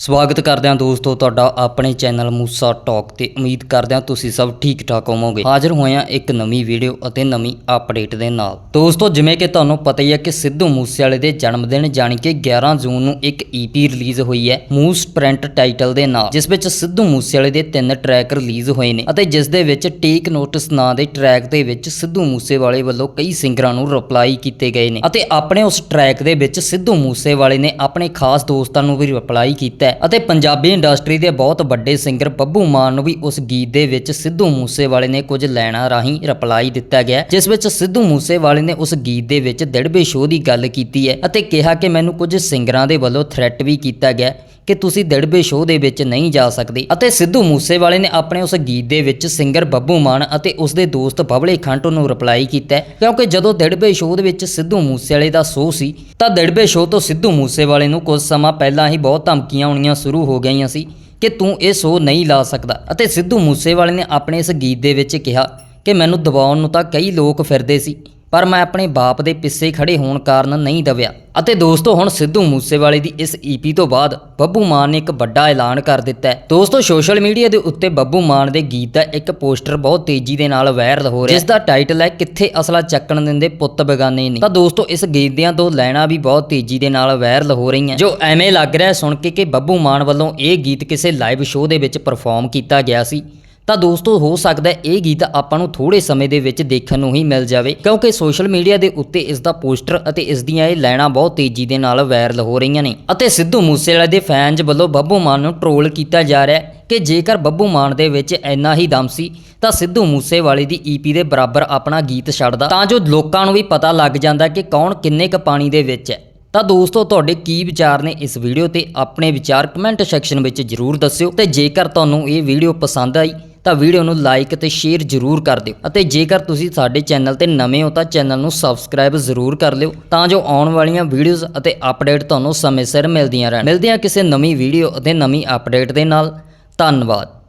ਸਵਾਗਤ ਕਰਦੇ ਹਾਂ ਦੋਸਤੋ, ਤੁਹਾਡਾ ਆਪਣੇ ਚੈਨਲ ਮੂਸਾ ਟਾਕ ਤੇ ਉਮੀਦ ਕਰਦੇ ਹਾਂ ਤੁਸੀਂ ਸਭ ਠੀਕ ਠਾਕ ਹੋਵੋਗੇ। ਹਾਜ਼ਰ ਹੋਏ ਹਾਂ ਇੱਕ ਨਵੀਂ ਵੀਡੀਓ ਅਤੇ ਨਵੀਂ ਅਪਡੇਟ ਦੇ ਨਾਲ। ਦੋਸਤੋ, ਜਿਵੇਂ ਕਿ ਤੁਹਾਨੂੰ ਪਤਾ ਹੀ ਹੈ ਕਿ ਸਿੱਧੂ ਮੂਸੇਵਾਲੇ ਦੇ ਜਨਮ ਦਿਨ ਜਾਣੀ ਕਿ 11 ਜੂਨ ਨੂੰ ਇੱਕ ਈਪੀ ਰਿਲੀਜ਼ ਹੋਈ ਹੈ, ਮੂਸ ਪ੍ਰਿੰਟ ਟਾਈਟਲ ਦੇ ਨਾਲ, ਜਿਸ ਵਿੱਚ ਸਿੱਧੂ ਮੂਸੇਵਾਲੇ ਦੇ ਤਿੰਨ ਟਰੈਕ ਰਿਲੀਜ਼ ਹੋਏ ਨੇ ਅਤੇ ਜਿਸ ਦੇ ਵਿੱਚ ਟੇਕ ਨੋਟਿਸ ਨਾਂ ਦੇ ਟਰੈਕ ਦੇ ਵਿੱਚ ਸਿੱਧੂ ਮੂਸੇਵਾਲੇ ਵੱਲੋਂ ਕਈ ਸਿੰਗਰਾਂ ਨੂੰ ਰਿਪਲਾਈ ਕੀਤੇ ਗਏ ਨੇ ਅਤੇ ਆਪਣੇ ਉਸ ਟਰੈਕ ਦੇ ਵਿੱਚ ਸਿੱਧੂ ਮੂਸੇਵਾਲੇ ਨੇ ਆਪਣੇ ਖਾਸ ਦੋਸਤਾਂ ਨੂੰ ਵੀ ਰਿਪਲਾਈ ਕੀਤਾ ਹੈ ਅਤੇ ਪੰਜਾਬੀ ਇੰਡਸਟਰੀ ਦੇ ਬਹੁਤ ਵੱਡੇ ਸਿੰਗਰ ਬੱਬੂ ਮਾਨ ਨੂੰ ਵੀ ਉਸ ਗੀਤ ਦੇ ਵਿੱਚ ਸਿੱਧੂ ਮੂਸੇਵਾਲੇ ਨੇ ਕੁਝ ਲੈਣਾ ਰਾਹੀਂ ਰਿਪਲਾਈ ਦਿੱਤਾ ਗਿਆ ਜਿਸ ਵਿੱਚ ਸਿੱਧੂ ਮੂਸੇਵਾਲੇ ਨੇ ਉਸ ਗੀਤ ਦੇ ਵਿੱਚ ਦਿੜਬੇ ਸ਼ੋਅ ਦੀ ਗੱਲ ਕੀਤੀ ਹੈ ਅਤੇ ਕਿਹਾ ਕਿ ਮੈਨੂੰ ਕੁਝ ਸਿੰਗਰਾਂ ਦੇ ਵੱਲੋਂ ਥ੍ਰੈਟ ਵੀ ਕੀਤਾ ਗਿਆ ਕਿ ਤੁਸੀਂ ਦਿੜਬੇ ਸ਼ੋਅ ਦੇ ਵਿੱਚ ਨਹੀਂ ਜਾ ਸਕਦੇ। ਅਤੇ ਸਿੱਧੂ ਮੂਸੇਵਾਲੇ ਨੇ ਆਪਣੇ ਉਸ ਗੀਤ ਦੇ ਵਿੱਚ ਸਿੰਗਰ ਬੱਬੂ ਮਾਨ ਅਤੇ ਉਸ ਦੇ ਦੋਸਤ ਬਬਲੇ ਖੰਟੋ ਨੂੰ ਰਿਪਲਾਈ ਕੀਤਾ ਕਿਉਂਕਿ ਜਦੋਂ ਦਿੜਬੇ ਸ਼ੋਅ ਦੇ ਵਿੱਚ ਸਿੱਧੂ ਮੂਸੇਵਾਲੇ ਦਾ ਸ਼ੋਅ ਸੀ, ਤਾਂ ਦਿੜਬੇ ਸ਼ੋਅ ਤੋਂ ਸਿੱਧੂ ਮੂਸੇਵਾਲੇ ਨੂੰ ਕੁਝ ਸਮਾਂ ਪਹਿਲਾਂ ਹੀ ਬਹੁਤ ਧਮਕੀਆਂ ਆਉਣੀਆਂ ਸ਼ੁਰੂ ਹੋ ਗਈਆਂ ਸੀ ਕਿ ਤੂੰ ਇਹ ਸ਼ੋਅ ਨਹੀਂ ਲਾ ਸਕਦਾ। ਅਤੇ ਸਿੱਧੂ ਮੂਸੇਵਾਲੇ ਨੇ ਆਪਣੇ ਇਸ ਗੀਤ ਦੇ ਵਿੱਚ ਕਿਹਾ ਕਿ ਮੈਨੂੰ ਦਬਾਉਣ ਨੂੰ ਤਾਂ ਕਈ ਲੋਕ ਫਿਰਦੇ ਸੀ। ਪਰ ਮੈਂ ਆਪਣੇ ਬਾਪ ਦੇ ਪਿੱਛੇ ਖੜੇ ਹੋਣ ਕਾਰਨ ਨਹੀਂ ਦਵਿਆ। ਅਤੇ ਦੋਸਤੋ, ਹੁਣ ਸਿੱਧੂ ਮੂਸੇਵਾਲੇ ਦੀ ਇਸ ਈਪੀ ਤੋਂ ਬਾਅਦ ਬੱਬੂ ਮਾਨ ਨੇ ਇੱਕ ਵੱਡਾ ਐਲਾਨ ਕਰ ਦਿੱਤਾ ਹੈ। ਦੋਸਤੋ ਸੋਸ਼ਲ ਮੀਡੀਆ ਦੇ ਉੱਤੇ ਬੱਬੂ ਮਾਨ ਦੇ ਗੀਤ ਦਾ ਇੱਕ ਪੋਸਟਰ ਬਹੁਤ ਤੇਜ਼ੀ ਦੇ ਨਾਲ ਵਾਇਰਲ ਹੋ ਰਿਹਾ ਜਿਸ ਦਾ ਟਾਈਟਲ ਹੈ, ਕਿੱਥੇ ਅਸਲਾ ਚੱਕਣ ਦਿੰਦੇ ਪੁੱਤ ਬਗਾਨੇ ਨੇ। ਤਾਂ ਦੋਸਤੋ, ਇਸ ਗੀਤ ਦੀਆਂ ਦੋ ਲਾਈਨਾਂ ਵੀ ਬਹੁਤ ਤੇਜ਼ੀ ਦੇ ਨਾਲ ਵਾਇਰਲ ਹੋ ਰਹੀਆਂ। ਜੋ ਐਵੇਂ ਲੱਗ ਰਿਹਾ ਸੁਣ ਕੇ ਕਿ ਬੱਬੂ ਮਾਨ ਵੱਲੋਂ ਇਹ ਗੀਤ ਕਿਸੇ ਲਾਈਵ ਸ਼ੋਅ ਦੇ ਵਿੱਚ ਪਰਫਾਰਮ ਕੀਤਾ ਗਿਆ ਸੀ। ਤਾਂ ਦੋਸਤੋ, ਹੋ ਸਕਦਾ ਇਹ ਗੀਤ ਆਪਾਂ ਨੂੰ ਥੋੜੇ ਸਮੇਂ ਦੇ ਵਿੱਚ ਦੇਖਣ ਨੂੰ ਹੀ ਮਿਲ ਜਾਵੇ, ਕਿਉਂਕਿ ਸੋਸ਼ਲ ਮੀਡੀਆ ਦੇ ਉੱਤੇ ਇਸ ਦਾ ਪੋਸਟਰ ਅਤੇ ਇਸ ਦੀਆਂ ਇਹ ਲਾਈਨਾਂ ਬਹੁਤ ਤੇਜ਼ੀ ਦੇ ਨਾਲ ਵਾਇਰਲ ਹੋ ਰਹੀਆਂ ਨੇ। ਅਤੇ ਸਿੱਧੂ ਮੂਸੇਵਾਲੇ ਦੇ ਫੈਨਜ਼ ਵੱਲੋਂ ਬੱਬੂ ਮਾਨ ਨੂੰ ਟ੍ਰੋਲ ਕੀਤਾ ਜਾ ਰਿਹਾ ਹੈ ਕਿ ਜੇਕਰ ਬੱਬੂ ਮਾਨ ਦੇ ਵਿੱਚ ਇੰਨਾ ਹੀ ਦਮ ਸੀ, ਤਾਂ ਸਿੱਧੂ ਮੂਸੇਵਾਲੇ ਦੀ ਈਪੀ ਦੇ ਬਰਾਬਰ ਆਪਣਾ ਗੀਤ ਛੱਡਦਾ, ਤਾਂ ਜੋ ਲੋਕਾਂ ਨੂੰ ਵੀ ਪਤਾ ਲੱਗ ਜਾਂਦਾ ਕਿ ਕੌਣ ਕਿੰਨੇ ਕ ਪਾਣੀ ਦੇ ਵਿੱਚ ਹੈ। ਤਾਂ ਦੋਸਤੋ, ਤੁਹਾਡੇ ਕੀ ਵਿਚਾਰ ਨੇ ਇਸ ਵੀਡੀਓ ਤੇ ਆਪਣੇ ਵਿਚਾਰ ਕਮੈਂਟ ਸੈਕਸ਼ਨ ਵਿੱਚ ਜਰੂਰ ਦੱਸਿਓ। ਤੇ ਜੇਕਰ ਤੁਹਾਨੂੰ ਇਹ ਵੀਡੀਓ ਪਸੰਦ ਆਈ ਤਾਂ ਵੀਡੀਓ ਨੂੰ ਲਾਈਕ ਅਤੇ ਸ਼ੇਅਰ ਜ਼ਰੂਰ ਕਰ ਦਿਓ। ਅਤੇ ਜੇਕਰ ਤੁਸੀਂ ਸਾਡੇ ਚੈਨਲ ਤੇ ਨਵੇਂ ਹੋ ਤਾਂ ਚੈਨਲ ਨੂੰ ਸਬਸਕ੍ਰਾਈਬ ਜ਼ਰੂਰ ਕਰ ਲਿਓ, ਤਾਂ ਜੋ ਆਉਣ ਵਾਲੀਆਂ ਵੀਡੀਓਜ਼ ਅਤੇ ਅਪਡੇਟ ਤੁਹਾਨੂੰ ਸਮੇਂ ਸਿਰ ਮਿਲਦੀਆਂ ਰਹਿਣ। ਮਿਲਦੇ ਹਾਂ ਕਿਸੇ ਨਵੀਂ ਵੀਡੀਓ ਅਤੇ ਨਵੀਂ ਅਪਡੇਟ ਦੇ ਨਾਲ। ਧੰਨਵਾਦ।